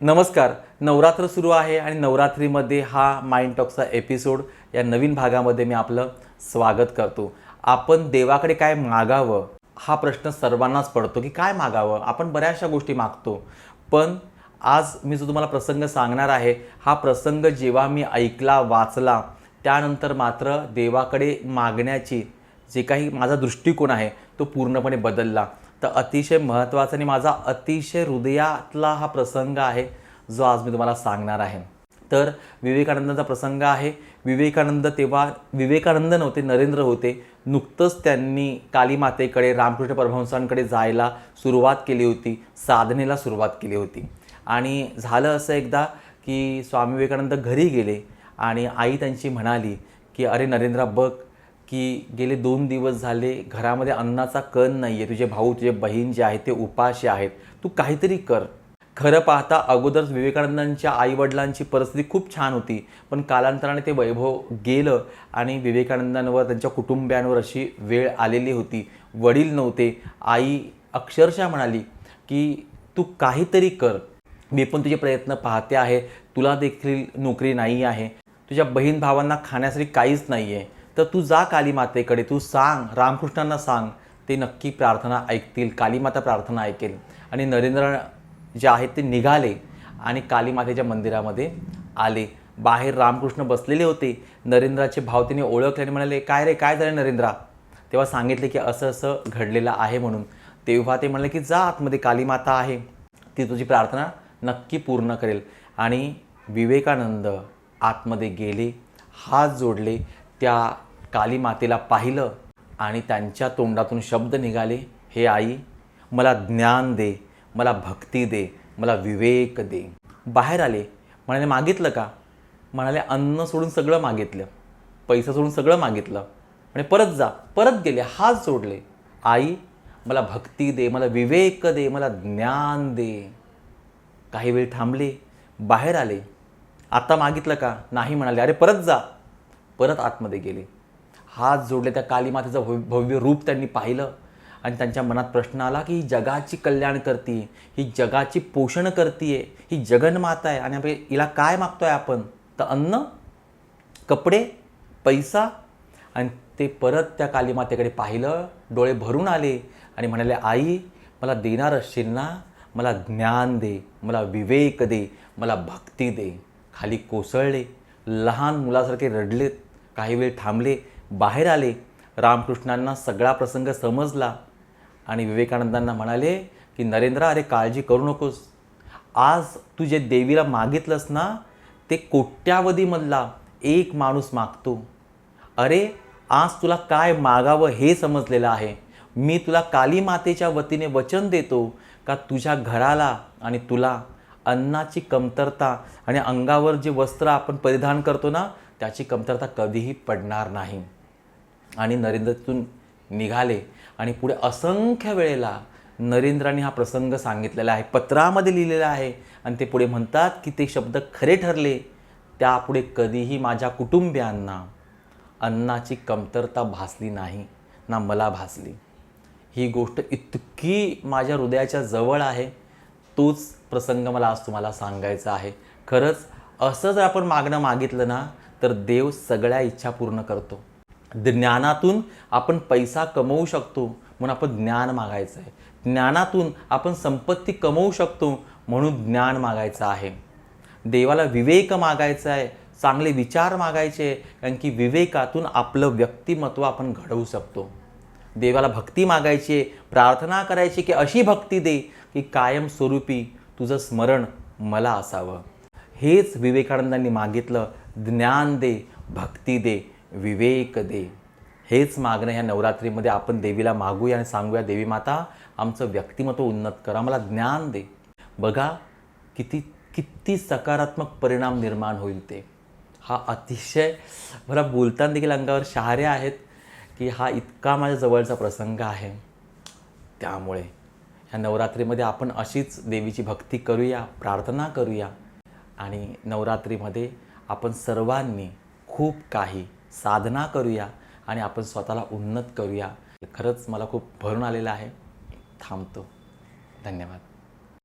नमस्कार. नवरात्र सुरू आहे आणि नवरात्रीमध्ये हा माइंड टॉकचा एपिसोड या नवीन भागामध्ये मी आपलं स्वागत करतो. आपण देवाकडे काय मागावं हा प्रश्न सर्वांनाच पडतो की काय मागावं? आपण बऱ्याचशा गोष्टी मागतो. पण आज मी जो तुम्हाला प्रसंग सांगणार आहे हा प्रसंग जेव्हा मी ऐकला वाचला त्यानंतर मात्र देवाकडे मागण्याची जे काही माझा दृष्टिकोन आहे तो पूर्णपणे बदलला. तर अतिशय महत्त्वाचा आणि माझा अतिशय हृदयातला हा प्रसंग आहे जो आज मी तुम्हाला सांगणार आहे. तर विवेकानंदांचा प्रसंग आहे. विवेकानंद तेव्हा विवेकानंद नव्हते नरेंद्र होते. नुकतंच त्यांनी कालीमातेकडे रामकृष्ण परमहंसांकडे जायला सुरुवात केली होती साधनेला सुरुवात केली होती. आणि झालं असं एकदा की स्वामी विवेकानंद घरी गेले आणि आई त्यांची म्हणाली की अरे नरेंद्र बघ की गेले दोन दिवस झाले घरामध्ये अन्नाचा कण नाही आहे तुझे भाऊ तुझे बहीण जे आहेत ते उपाशी आहेत. तू काहीतरी कर. खरं पाहता अगोदर विवेकानंदांच्या आईवडिलांची परिस्थिती खूप छान होती. पण कालांतराने ते वैभव गेलं आणि विवेकानंदांवर त्यांच्या कुटुंबियांवर अशी वेळ आलेली होती. वडील नव्हते. आई अक्षरशः म्हणाली की तू काहीतरी कर. मी पण तुझे प्रयत्न पाहते आहे. तुला देखील नोकरी नाही आहे. तुझ्या बहीण भावांना खाण्यासाठी काहीच नाही आहे तर तू जा कालीमातेकडे तू सांग रामकृष्णांना सांग. ते नक्की प्रार्थना ऐकतील कालीमाता प्रार्थना ऐकेल. आणि नरेंद्र जे आहेत ते निघाले आणि कालीमातेच्या मंदिरामध्ये आले. बाहेर रामकृष्ण बसलेले होते. नरेंद्राचे भाव तिने ओळखले आणि म्हणाले काय रे काय झालं नरेंद्रा? तेव्हा सांगितले की असं असं घडलेलं आहे म्हणून. तेव्हा ते म्हणाले की जा आतमध्ये कालीमाता आहे. ती तुझी प्रार्थना नक्की पूर्ण करेल. आणि विवेकानंद आतमध्ये गेले हात जोडले त्या काली मातेला पाहिलं आणि त्यांच्या तोंडातून शब्द निघाले हे आई मला ज्ञान दे मला भक्ती दे मला विवेक दे. बाहेर आले. म्हणाले मागितलं का? म्हणाले अन्न सोडून सगळं मागितलं पैसा सोडून सगळं मागितलं. आणि परत जा परत गेले हात जोडले. आई मला भक्ती दे मला विवेक दे मला ज्ञान दे. काही वेळ थांबले बाहेर आले. आता मागितलं का? नाही म्हणाले. अरे परत जा. परत आतमध्ये गेले. हात जोडले त्या कालीमातेचं भव्य भव्य रूप त्यांनी पाहिलं. आणि त्यांच्या मनात प्रश्न आला की ही जगाची कल्याण करते ही जगाची पोषण करते ही जगन्माता आहे. आणि आपण हिला काय मागतोय आपण? तर अन्न कपडे पैसा. आणि ते परत त्या कालीमातेकडे पाहिलं डोळे भरून आले आणि म्हणाले आई मला देणार असशील ना? मला ज्ञान दे मला विवेक दे मला भक्ती दे. खाली कोसळले. लहान मुलासारखे रडलेत. काही वेळ थांबले. बाहेर आले रामकृष्णांना सगळा प्रसंग समजला आणि विवेकानंदांना म्हणाले की नरेंद्र अरे काळजी करू नकोस. आज तू जे देवीला मागितलंस ना ते कोट्यावधीमधला एक माणूस मागतो. अरे आज तुला काय मागावं हे समजलेलं आहे. मी तुला काली मातेच्या वतीने वचन देतो का तुझ्या घराला आणि तुला अन्नाची कमतरता आणि अंगावर जे वस्त्र आपण परिधान करतो ना त्याची कमतरता कधीही पडणार नाही. आणि नरेंद्रतून निघाले. आणि पुढे असंख्य वेळेला नरेंद्राने हा प्रसंग सांगितलेला आहे पत्रामध्ये लिहिलेला आहे. आणि ते पुढे म्हणतात की ते शब्द खरे ठरले त्यापुढे कधीही माझ्या कुटुंबियांना अन्नाची कमतरता भासली नाही ना मला भासली. ही गोष्ट इतकी माझ्या हृदयाच्या जवळ आहे तोच प्रसंग मला आज तुम्हाला सांगायचा आहे. खरंच असं जर आपण मागणं मागितलं ना तर देव सगळ्या इच्छा पूर्ण करतो. ज्ञानातून आपण पैसा कमवू शकतो म्हणून आपण ज्ञान मागायचं आहे. ज्ञानातून आपण संपत्ती कमवू शकतो म्हणून ज्ञान मागायचं आहे. देवाला विवेक मागायचा आहे चांगले विचार मागायचे कारण की विवेकातून आपलं व्यक्तिमत्व आपण घडवू शकतो. देवाला भक्ती मागायची आहे प्रार्थना करायची की अशी भक्ती दे की कायमस्वरूपी तुझं स्मरण मला असावं. हेच विवेकानंदांनी मागितलं ज्ञान दे भक्ती दे. विवेक दे. हेच मागणं ह्या नवरात्रीमध्ये आपण देवीला मागूया आणि सांगूया देवी माता आमचं व्यक्तिमत्व उन्नत कर आम्हाला ज्ञान दे. बघा किती किती सकारात्मक परिणाम निर्माण होईल ते. हा अतिशय मला बोलताना देखील अंगावर शहारे आहेत की हा इतका माझ्या जवळचा प्रसंग आहे. त्यामुळे ह्या नवरात्रीमध्ये आपण अशीच देवीची भक्ती करूया प्रार्थना करूया आणि नवरात्रीमध्ये आपण सर्वांनी खूप काही साधना करूया आणि आपण स्वतःला उन्नत करूया. खरंच मला खूप भरून आलेलं आहे. थांबतो. धन्यवाद.